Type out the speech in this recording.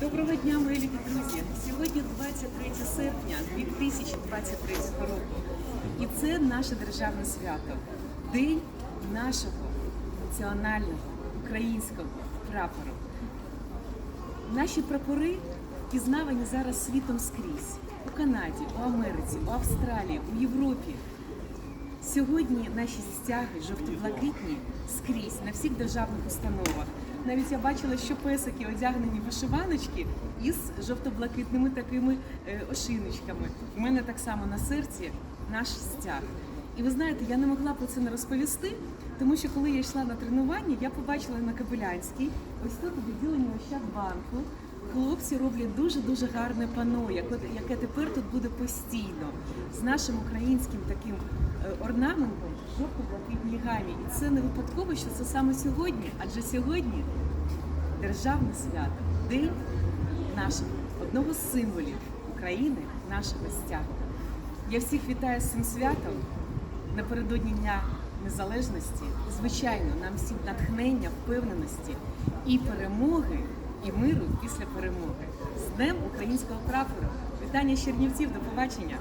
Доброго дня, мої любі друзі! Сьогодні 23 серпня 2023 року. І це наше державне свято. День нашого національного українського прапору. Наші прапори впізнавані зараз світом скрізь. У Канаді, у Америці, у Австралії, у Європі. Сьогодні наші стяги жовто-блакитні скрізь на всіх державних установах. Навіть я бачила, що песики одягнені вишиваночки із жовто-блакитними такими е, ошиночками. У мене так само на серці наш стяг. І ви знаєте, я не могла про це не розповісти, тому що коли я йшла на тренування, я побачила на Кабелянській, ось тут у відділенні Ощадбанку, хлопці роблять дуже-дуже гарне пано, яке, тепер тут буде постійно, з нашим українським таким е, орнаментом жовто-блакитній гамі. І це не випадково, що це саме сьогодні, адже сьогодні державне свято, день нашого одного з символів України, нашого стягу. Я всіх вітаю з цим святом напередодні Дня Незалежності. Звичайно, нам всім натхнення, впевненості і перемоги, і миру після перемоги. З Днем українського прапора. Вітання з Чернівців, до побачення!